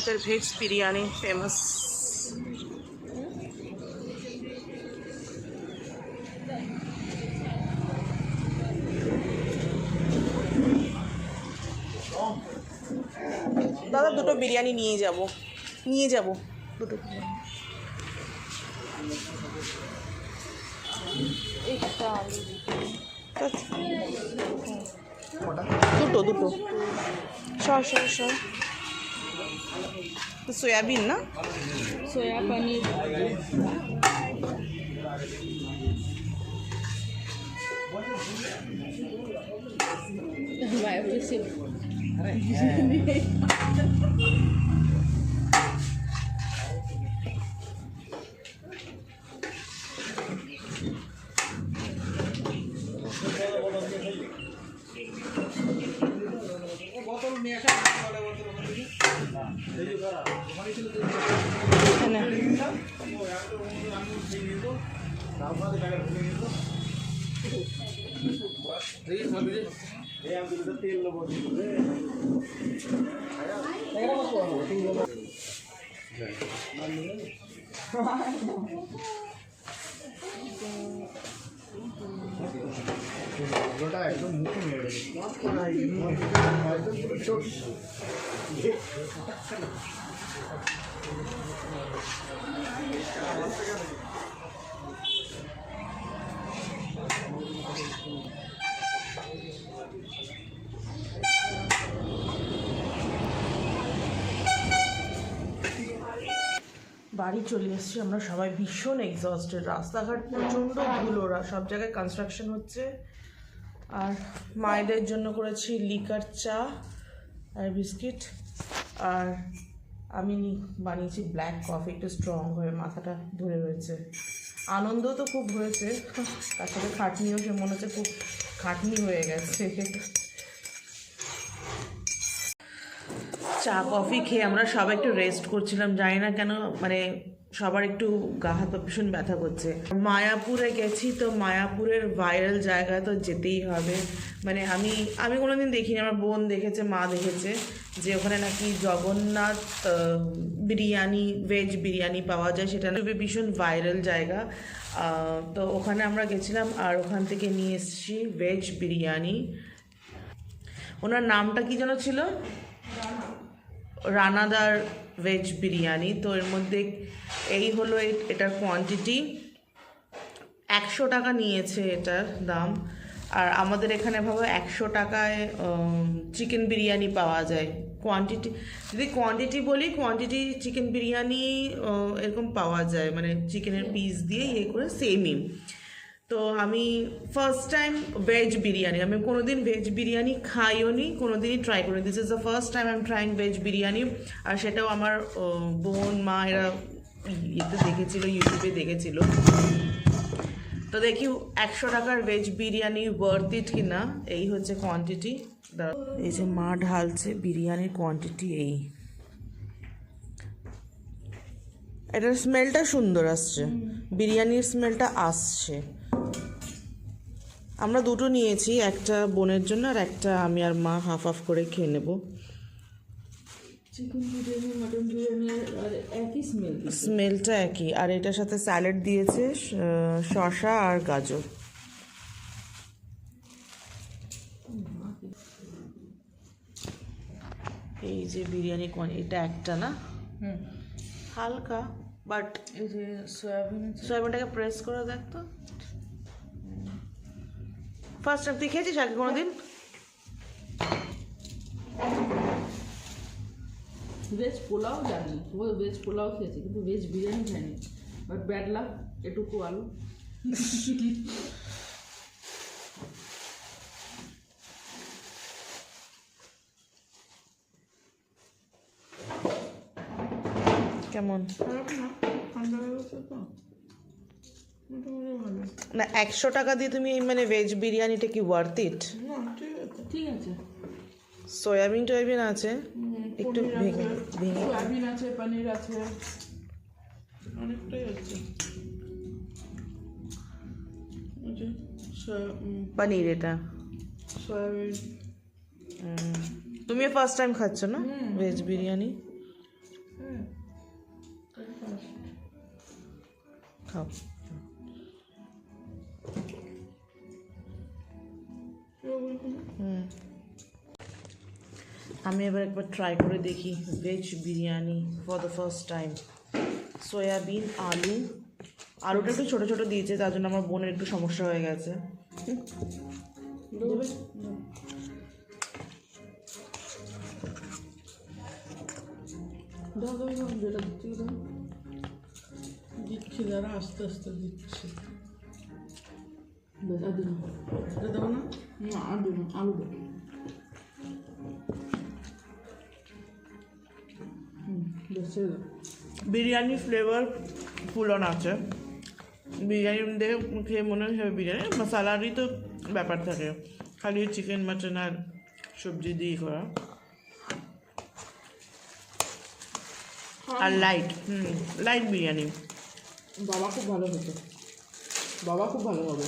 হাতের veg biryani famous দাদা, দুটো বিরিয়ানি নিয়ে যাব। নিয়ে যাব দুটো বিরিয়ানি। দুটো দুটো। সর সর সর। तो सोयाबीन ना? सोया पनीर। वाइफ ওটা একদম মুখে মেরে ছোট বাড়ি চলে এসেছি আমরা সবাই ভীষণ এক্সস্টেড রাস্তাঘাট প্রচণ্ড ধুলো, রা- সব জায়গায় কনস্ট্রাকশন হচ্ছে। আর মায়েদের জন্য করেছি লিকার চা আর বিস্কিট আর আমি বানিয়েছি ব্ল্যাক কফি একটু স্ট্রং হয়ে মাথাটা ধরে রয়েছে। আনন্দ তো খুব হয়েছে। তার সাথে খাটনিও সে মনে হচ্ছে খুব খাটনি হয়ে গেছে। চা, কফি খেয়ে আমরা সবাই একটু রেস্ট করছিলাম। জানি না কেন মানে সবার একটু গা হাত ভীষণ ব্যথা করছে। মায়াপুরে গেছি তো মায়াপুরের ভাইরাল জায়গায় তো যেতেই হবে। মানে আমি আমি কোনোদিন দেখিনি, আমার বোন দেখেছে, মা দেখেছে। যে ওখানে নাকি জগন্নাথ বিরিয়ানি ভেজ বিরিয়ানি পাওয়া যায়, সেটা ভীষণ ভাইরাল জায়গা। তো ওখানে আমরা গেছিলাম আর ওখান থেকে নিয়ে এসেছি ভেজ বিরিয়ানি। ওনার নামটা কি যেন ছিল? রানাদার ভেজ বিরিয়ানি। তো এর মধ্যে এই হলো এটার কোয়ান্টিটি একশো টাকা নিয়েছে এটার দাম। আর আমাদের এখানে ভাবো একশো টাকায় চিকেন বিরিয়ানি পাওয়া যায়। কোয়ান্টিটি যদি কোয়ান্টিটি বলি কোয়ান্টিটি চিকেন বিরিয়ানি এরকম পাওয়া যায়। মানে চিকেনের পিস দিয়ে ইয়ে করে সেমই তো আমি ফার্স্ট টাইম ভেজ বিরিয়ানি, আমি কোনোদিন ভেজ বিরিয়ানি খাইও নি, কোনোদিনই ট্রাই করি this is the first time I am trying veg biryani. আর সেটাও আমার বোন, মা, এরা ইয়েতে দেখেছিলো ইউটিউবে দেখেছিল। তো দেখি একশো টাকার ভেজ বিরিয়ানি ওয়ার্থ ইট কি না এই হচ্ছে কোয়ান্টিটি এই যে মা ঢালছে বিরিয়ানির কোয়ান্টিটি এই। এটার স্মেলটা সুন্দর আসছে। বিরিয়ানির স্মেলটা আসছে। আমরা দুটো নিয়েছি, একটা বোনের জন্য আর একটা আমি আর মা হাফ হাফ করে খেয়ে নেব। চিকেন বিরিয়ানি মটন বিরিয়ানি একই স্মেল স্মেলটা একই। আর এটার সাথে স্যালাড দিয়েছে শ- শসা আর গাজর। এই যে বিরিয়ানি কোন এটা একটা না? হুম। হালকা বাট এই যে সয়াবিন সয়াবিনটাকে প্রেস করে দেখ তো। ফার্স্ট টাইম তুই খেয়েছিস আগে কোনোদিন? ভেজ পোলাও জানি ও ভেজ পোলাও খেয়েছি কিন্তু ভেজ বিরিয়ানি খাইনি। বাট ব্যাড লাক এটুকু আলু। কেমন? না একশো টাকা দিয়ে তুমি মানে ভেজ বিরিয়ানিটা কি ওয়ার্থ ইট ঠিক আছে। ঠিক আছে। সয়াবিন টয়াবিন আছে। একটু ভেঙে ভেঙে সয়াবিন আছে পনির আছে। অনেকটাই আছে। পনির এটা। সয়াবিন। তুমিও ফার্স্ট টাইম খাচ্ছ না? ভেজ বিরিয়ানি? খাও। হুম। আমি এবার একবার ট্রাই করে দেখি veg biryani for the first time soybean, আলু আলুটা একটু ছোটো ছোটো দিয়েছে, তার জন্য আমার বোনের একটু সমস্যা হয়ে গেছে। দিচ্ছি যারা আস্তে আস্তে দিচ্ছি। না? আলু দেবো বিরিয়ানি ফ্লেভার ফুল অন আছে। বিরিয়ানি দেখে খেয়ে মনে হয় বিরিয়ানি। মশালারই তো ব্যাপার থাকে। খালি চিকেন মাটন আর সবজি দিয়ে করা। আর লাইট হুম লাইট বিরিয়ানি। বাবা খুব ভালো হতো বাবা খুব ভালো হবে।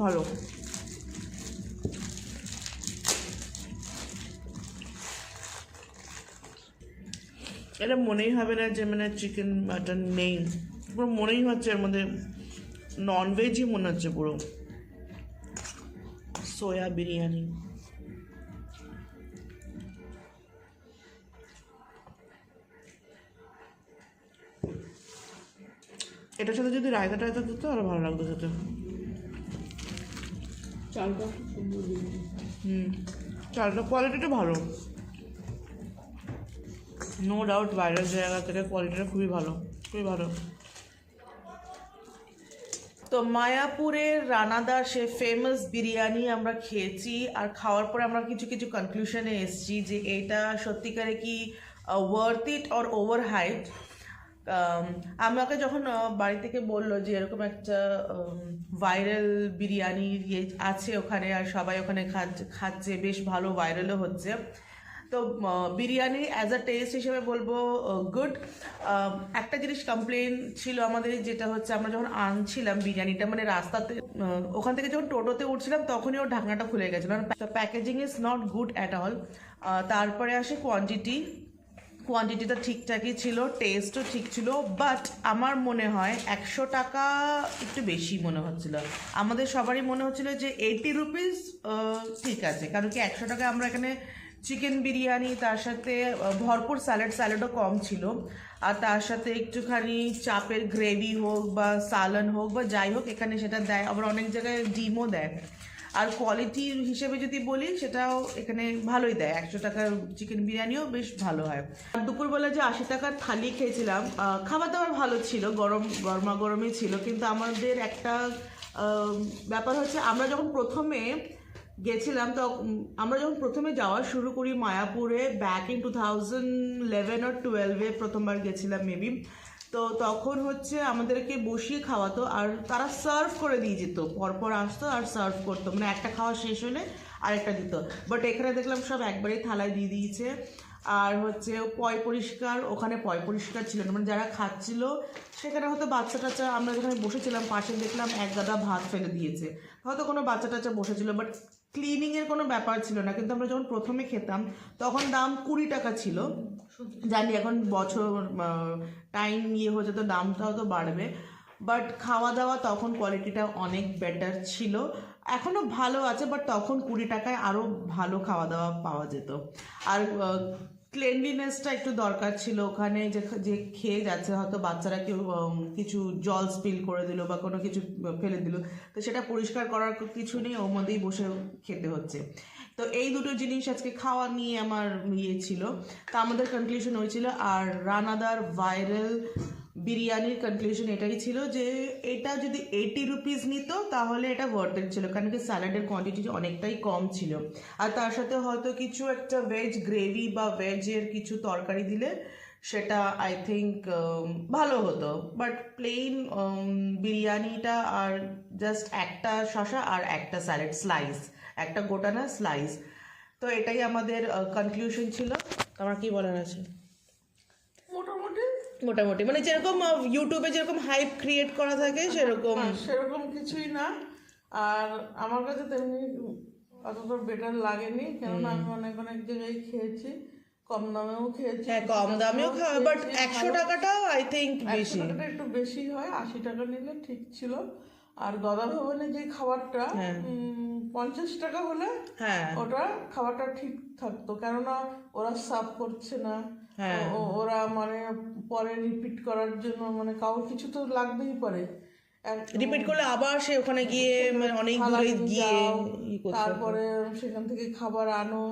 ভালো। এটা মনেই হবে না যে মানে চিকেন মাটন নেই পুরো মনেই হচ্ছে এর মধ্যে ননভেজই মনে হচ্ছে পুরো। সোয়া বিরিয়ানি এটার সাথে যদি রায়তা টায়তা দিত আরও ভালো লাগতো খেতে। চালটা হুম চালটা কোয়ালিটিটা ভালো। নো ডাউট বাইরের জায়গা থেকে কোয়ালিটিটা খুবই ভালো খুবই ভালো। তো মায়াপুরের রানাদার সে ফেমাস বিরিয়ানি আমরা খেয়েছি, আর খাওয়ার পরে আমরা কিছু কিছু কনক্লুশনে এসেছি যে এটা সত্যিকারে কি worth it or overhyped আমাকে যখন বাড়ি থেকে বলল যে এরকম একটা ভাইরাল বিরিয়ানি আছে ওখানে, আর সবাই ওখানে খাচ্ছে খাচ্ছে, বেশ ভালো ভাইরালও হচ্ছে। তো বিরিয়ানি অ্যাজ আ টেস্ট হিসেবে বলব গুড একটা জিনিস কমপ্লেন ছিল আমাদের, যেটা হচ্ছে আমরা যখন আনছিলাম বিরিয়ানিটা মানে রাস্তাতে ওখান থেকে যখন টোটোতে উঠছিলাম, তখনই ওর ঢাকনাটা খুলে গেছিল। Packaging is not good at all তারপরে আসে কোয়ান্টিটি কোয়ান্টিটিটা ঠিকঠাকই ছিল টেস্টও ঠিক ছিল বাট আমার মনে হয় একশো টাকা একটু বেশি মনে হচ্ছিল। আমাদের সবারই মনে হচ্ছিল যে এইটি রুপিস ঠিক আছে। কারণ কি একশো টাকা আমরা এখানে চিকেন বিরিয়ানি তার সাথে ভরপুর স্যালাড স্যালাডও কম ছিল। আর তার সাথে একটুখানি চাপের গ্রেভি হোক বা সালান হোক বা যাই হোক, এখানে সেটা দেয়। আবার অনেক জায়গায় ডিমও দেয়। আর কোয়ালিটির হিসেবে যদি বলি, সেটাও এখানে ভালোই দেয়। একশো টাকার চিকেন বিরিয়ানিও বেশ ভালো হয়। আর দুপুরবেলা যে আশি টাকার থালি খেয়েছিলাম খাবার দাবার ভালো ছিল, গরম গরমা গরমই ছিল। কিন্তু আমাদের একটা ব্যাপার হচ্ছে, আমরা যখন প্রথমে গেছিলাম তো আমরা যখন প্রথমে যাওয়া শুরু করি মায়াপুরে back in two thousand eleven আর টুয়েলভে প্রথমবার গেছিলাম মেবি তো তখন হচ্ছে আমাদেরকে বসিয়ে খাওয়াতো আর তারা সার্ভ করে দিয়ে যেত। পরপর আসতো আর সার্ভ করতো। মানে একটা খাওয়া শেষ হলে আরেকটা দিত। বাট এখানে দেখলাম সব একবারেই থালায় দিয়ে দিয়েছে। আর হচ্ছে পয় পরিষ্কার, ওখানে পয় পরিষ্কার ছিল না। মানে যারা খাচ্ছিল, সেখানে হয়তো বাচ্চা টাচ্চা, আমরা যেখানে বসেছিলাম, পাশে দেখলাম এক গাদা ভাত ফেলে দিয়েছে। হয়তো কোনো বাচ্চা টাচ্চা বসেছিল বাট ক্লিনিংয়ের কোনো ব্যাপার ছিল না। কিন্তু আমরা যখন প্রথমে খেতাম, তখন দাম কুড়ি টাকা ছিল। জানি এখন বছর টাইম ইয়ে হচ্ছে তো দামটাও তো বাড়বে। বাট খাওয়া দাওয়া তখন কোয়ালিটিটা অনেক বেটার ছিল। এখনও ভালো আছে বাট তখন কুড়ি টাকায় আরও ভালো খাওয়া দাওয়া পাওয়া যেত। আর ক্লেনলিনেসটা একটু দরকার ছিল ওখানে, যে যে খেয়ে যাচ্ছে, হয়তো বাচ্চারা কেউ কিছু জল স্পিল করে দিল বা কোনো কিছু ফেলে দিল। তো সেটা পরিষ্কার করার কিছু নেই, ওর মধ্যেই বসে খেতে হচ্ছে। তো এই দুটো জিনিস আজকে খাওয়া নিয়ে আমার ইয়ে ছিল। তা আমাদের কনক্লুশন হয়েছিল, আর রানাদার ভাইরাল বিরিয়ানির কনক্লুশন এটাই ছিল যে এটা যদি এইটি রুপিস নিত, তাহলে এটা ওয়ার্থেড ছিল। কারণ কি স্যালাডের কোয়ান্টিটি অনেকটাই কম ছিল। আর তার সাথে হয়তো কিছু একটা ভেজ গ্রেভি বা ভেজের কিছু তরকারি দিলে সেটা আই থিঙ্ক ভালো হতো। বাট প্লেন বিরিয়ানিটা আর জাস্ট একটা শশা আর একটা স্যালাড স্লাইস একটা গোটা না স্লাইস তো এটাই আমাদের কনক্লুশন ছিল। আমার কি বলার আছে? মোটামুটি। মানে যেরকম ইউটিউবে যেরকম হাইপ ক্রিয়েট করা থাকে সেরকম সেরকম কিছুই না। আর আমার কাছে তেমনি অতটা বেটার লাগেনি কেননা আমি অনেক অনেক জায়গায় খেয়েছি কম দামেও খেয়েছি হ্যাঁ কম দামেও খাওয়া বাট একশো টাকাটাও আই থিঙ্ক বেশি। টাকাটা একটু বেশি হয় আশি টাকা নিলে ঠিক ছিল। আর গদা ভবনে যে খাবারটা হ্যাঁ। পঞ্চাশ টাকা হলে হ্যাঁ। ওটা খাবারটা ঠিক থাকতো কেননা ওরা সার্ভ করছে না। হ্যাঁ। ওরা মানে পরে রিপিট করার জন্য মানে কাউর কিছু তো লাগবেই পারে। রিপিট করলে আবার সে ওখানে গিয়ে মানে অনেক দূরে গিয়ে। তারপরে সেখান থেকে খাবার আনো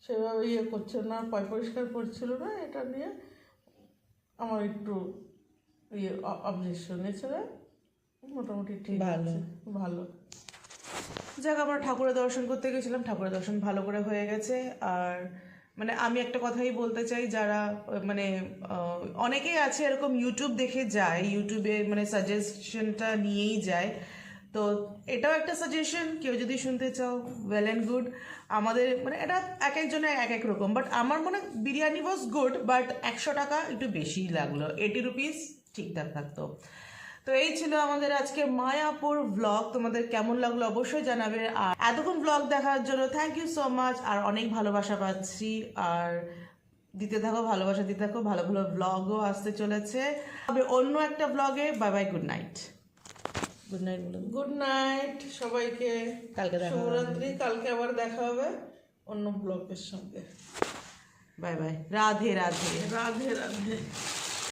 সেভাবে ইয়ে করছে না পয় পরিষ্কার করছিল না এটা নিয়ে। আমার একটু ইয়ে অবজেকশন এছাড়া মোটামুটি ঠিক ভালো। ভালো। যাক আমরা ঠাকুরের দর্শন করতে গেছিলাম। ঠাকুরের দর্শন ভালো করে হয়ে গেছে। আর মানে আমি একটা কথাই বলতে চাই, যারা মানে অনেকেই আছে এরকম ইউটিউব দেখে যায় ইউটিউবে মানে সাজেশনটা নিয়েই যায়। তো এটাও একটা সাজেশন কেউ যদি শুনতে চাও ওয়েল অ্যান্ড গুড আমাদের মানে এটা এক একজনের এক এক রকম। বাট আমার মনে বিরিয়ানি ওয়াজ গুড বাট একশো টাকা একটু বেশিই লাগল। এইটি রুপিস ঠিকঠাক থাকতো। তো এই ছিল আমাদের আজকে মায়াপুর ব্লগ তোমাদের কেমন লাগল অবশ্যই জানাবে। আর এতক্ষণ ব্লগ দেখার জন্য থ্যাংক ইউ সো মাচ আর অনেক ভালোবাসা পাচ্ছি। আর দিতে থাকো ভালোবাসা দিতে থাকো। ভালো ভালো ব্লগও আসতে চলেছে। তবে অন্য একটা ব্লগে bye bye good night good night বলুন। গুড নাইট সবাইকে কালকে দেখা হবে। শুভরাত্রি। কালকে আবার দেখা হবে অন্য ব্লগের সঙ্গে। Bye bye Radhe Radhe. Radhe Radhe.